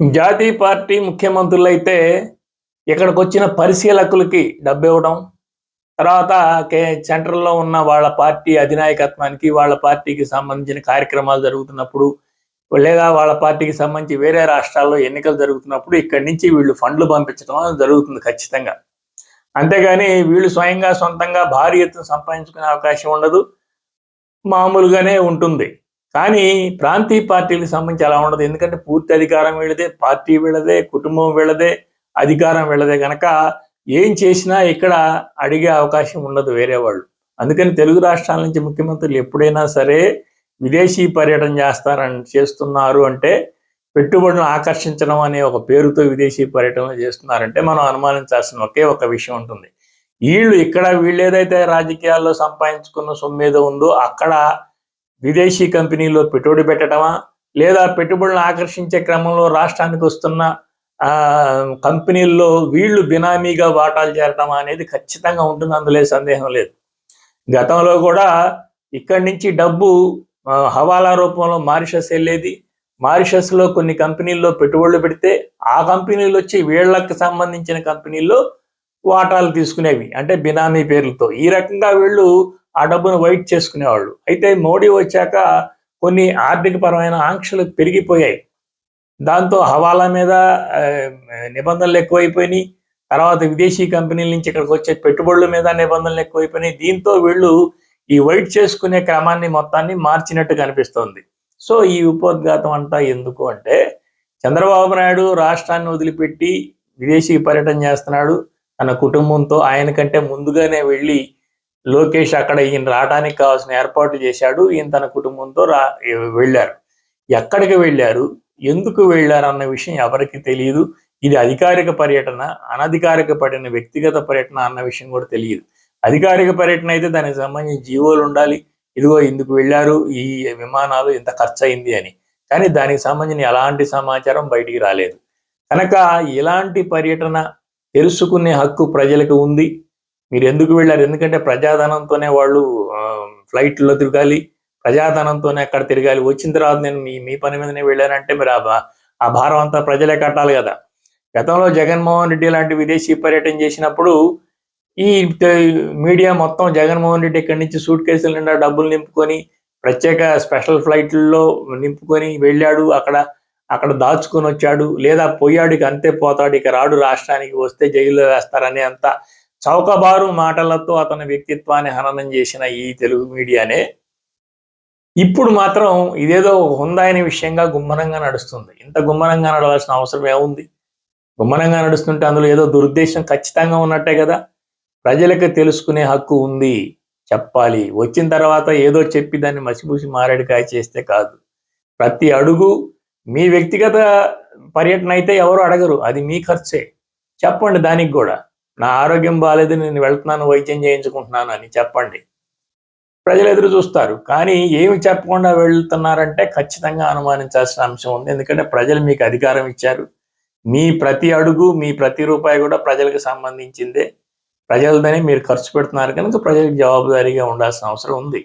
జాతీయ పార్టీ ముఖ్యమంత్రులు అయితే ఇక్కడికి వచ్చిన పరిశీలకులకి డబ్బు ఇవ్వడం తర్వాత కే సెంట్రల్లో ఉన్న వాళ్ళ పార్టీ అధినాయకత్వానికి వాళ్ళ పార్టీకి సంబంధించిన కార్యక్రమాలు జరుగుతున్నప్పుడు లేదా వాళ్ళ పార్టీకి సంబంధించి వేరే రాష్ట్రాల్లో ఎన్నికలు జరుగుతున్నప్పుడు ఇక్కడి నుంచి వీళ్ళు ఫండ్లు పంపించడం జరుగుతుంది ఖచ్చితంగా. అంతేగాని వీళ్ళు స్వయంగా సొంతంగా భారీ ఎత్తున సంపాదించుకునే అవకాశం ఉండదు. మామూలుగానే ఉంటుంది. కానీ ప్రాంతీయ పార్టీలకు సంబంధించి అలా ఉండదు. ఎందుకంటే పూర్తి అధికారం వీళ్ళదే పార్టీ వీళ్ళదే కుటుంబం వీళ్ళదే అధికారం వీళ్ళదే కనుక ఏం చేసినా ఇక్కడ అడిగే అవకాశం ఉండదు వేరే వాళ్ళు. అందుకని తెలుగు రాష్ట్రాల నుంచి ముఖ్యమంత్రులు ఎప్పుడైనా సరే విదేశీ పర్యటన చేస్తారని చేస్తున్నారు అంటే పెట్టుబడులను ఆకర్షించడం అనే ఒక పేరుతో విదేశీ పర్యటనలు చేస్తున్నారంటే మనం అనుమానించాల్సిన ఒకే ఒక విషయం ఉంటుంది. వీళ్ళు ఇక్కడ వీళ్ళు ఏదైతే రాజకీయాల్లో సంపాదించుకున్న సొమ్ము ఏదో ఉందో అక్కడ విదేశీ కంపెనీలో పెట్టుబడి పెట్టడమా? లేదా పెట్టుబడులను ఆకర్షించే క్రమంలో రాష్ట్రానికి వస్తున్న ఆ కంపెనీల్లో వీళ్ళు బినామీగా వాటాలు చేరటమా అనేది ఖచ్చితంగా ఉంటుంది. అందులో సందేహం లేదు. గతంలో కూడా ఇక్కడి నుంచి డబ్బు హవాలా రూపంలో మారిషస్ వెళ్ళేది. మారిషస్లో కొన్ని కంపెనీల్లో పెట్టుబడులు పెడితే ఆ కంపెనీలు వచ్చి వీళ్ళకి సంబంధించిన కంపెనీల్లో వాటాలు తీసుకునేవి. అంటే బినామీ పేర్లతో. ఈ రకంగా వీళ్ళు ఆ డబ్బును వైట్ చేసుకునేవాళ్ళు. అయితే మోడీ వచ్చాక కొన్ని ఆర్థిక పరమైన ఆంక్షలు పెరిగిపోయాయి. దాంతో హవాలా మీద నిబంధనలు ఎక్కువైపోయినాయి. తర్వాత విదేశీ కంపెనీల నుంచి ఇక్కడికి వచ్చే పెట్టుబడుల మీద నిబంధనలు ఎక్కువైపోయినాయి. దీంతో వీళ్ళు ఈ వైట్ చేసుకునే క్రమాన్ని మొత్తాన్ని మార్చినట్టు కనిపిస్తోంది. సో ఈ ఉపోద్ఘాతం అంతా ఎందుకు అంటే చంద్రబాబు నాయుడు రాష్ట్రాన్ని వదిలిపెట్టి విదేశీ పర్యటన చేస్తున్నాడు. తన కుటుంబంతో ఆయన కంటే ముందుగానే వెళ్ళి లోకేష్ అక్కడ ఈయన రావడానికి కావాల్సిన ఏర్పాట్లు చేశాడు. ఈయన తన కుటుంబంతో రా వెళ్ళారు. ఎక్కడికి వెళ్ళారు? ఎందుకు వెళ్ళారు అన్న విషయం ఎవరికి తెలియదు ఇది అధికారిక పర్యటన అనధికారిక పర్యటన వ్యక్తిగత పర్యటన అన్న విషయం కూడా తెలియదు అధికారిక పర్యటన అయితే దానికి సంబంధించి జీవోలు ఉండాలి. ఇదిగో ఇందుకు వెళ్ళారు ఈ విమానాలు ఇంత ఖర్చు అయింది అని. కానీ దానికి సంబంధించిన ఎలాంటి సమాచారం బయటికి రాలేదు. కనుక ఇలాంటి పర్యటన తెలుసుకునే హక్కు ప్రజలకు ఉంది. మీరు ఎందుకు వెళ్ళారు? ఎందుకంటే ప్రజాధనంతోనే వాళ్ళు ఫ్లైట్లో తిరగాలి ప్రజాధనంతోనే అక్కడ తిరగాలి. వచ్చిన తర్వాత నేను మీ మీ పని మీదనే వెళ్ళానంటే మీరు ఆ భా- ఆ భారం అంతా ప్రజలే కట్టాలి కదా. గతంలో జగన్మోహన్ రెడ్డి లాంటి విదేశీ పర్యటన చేసినప్పుడు ఈ మీడియా మొత్తం జగన్మోహన్ రెడ్డి ఇక్కడి నుంచి సూట్ కేసుల నిండా డబ్బులు నింపుకొని ప్రత్యేక స్పెషల్ ఫ్లైట్లలో నింపుకొని వెళ్ళాడు. అక్కడ అక్కడ దాచుకొని వచ్చాడు. లేదా పోయాడు ఇక అంతే పోతాడు. ఇక రాడు రాష్ట్రానికి వస్తే జైల్లో వేస్తారనే అంత చౌకబారు మాటలతో అతని వ్యక్తిత్వాన్ని హననం చేసిన ఈ తెలుగు మీడియానే ఇప్పుడు మాత్రం ఇదేదో హుందాయని విషయంగా గుమ్మనంగా నడుస్తుంది. ఇంత గుమ్మనంగా నడవాల్సిన అవసరం ఏముంది? గుమ్మనంగా నడుస్తుంటే అందులో ఏదో దురుద్దేశం ఖచ్చితంగా ఉన్నట్టే కదా? ప్రజలకు తెలుసుకునే హక్కు ఉంది చెప్పాలి. వచ్చిన తర్వాత ఏదో చెప్పి దాన్ని మసిపూసి మారేడుకాయ చేస్తే కాదు. ప్రతి అడుగు మీ వ్యక్తిగత పర్యటన అయితే ఎవరు అడగరు. అది మీ ఖర్చే. చెప్పండి దానికి కూడా. నా ఆరోగ్యం బాగాలేదు నేను వెళ్తున్నాను వైద్యం చేయించుకుంటున్నాను అని చెప్పండి. ప్రజలు ఎదురు చూస్తారు. కానీ ఏమి చెప్పకుండా వెళ్తున్నారంటే ఖచ్చితంగా అనుమానించాల్సిన అంశం ఉంది. ఎందుకంటే ప్రజలు మీకు అధికారం ఇచ్చారు. మీ ప్రతి అడుగు మీ ప్రతి రూపాయి కూడా ప్రజలకు సంబంధించిందే. ప్రజలదని మీరు ఖర్చు పెడుతున్నారు కనుక ప్రజలకు జవాబుదారీగా ఉండాల్సిన అవసరం ఉంది.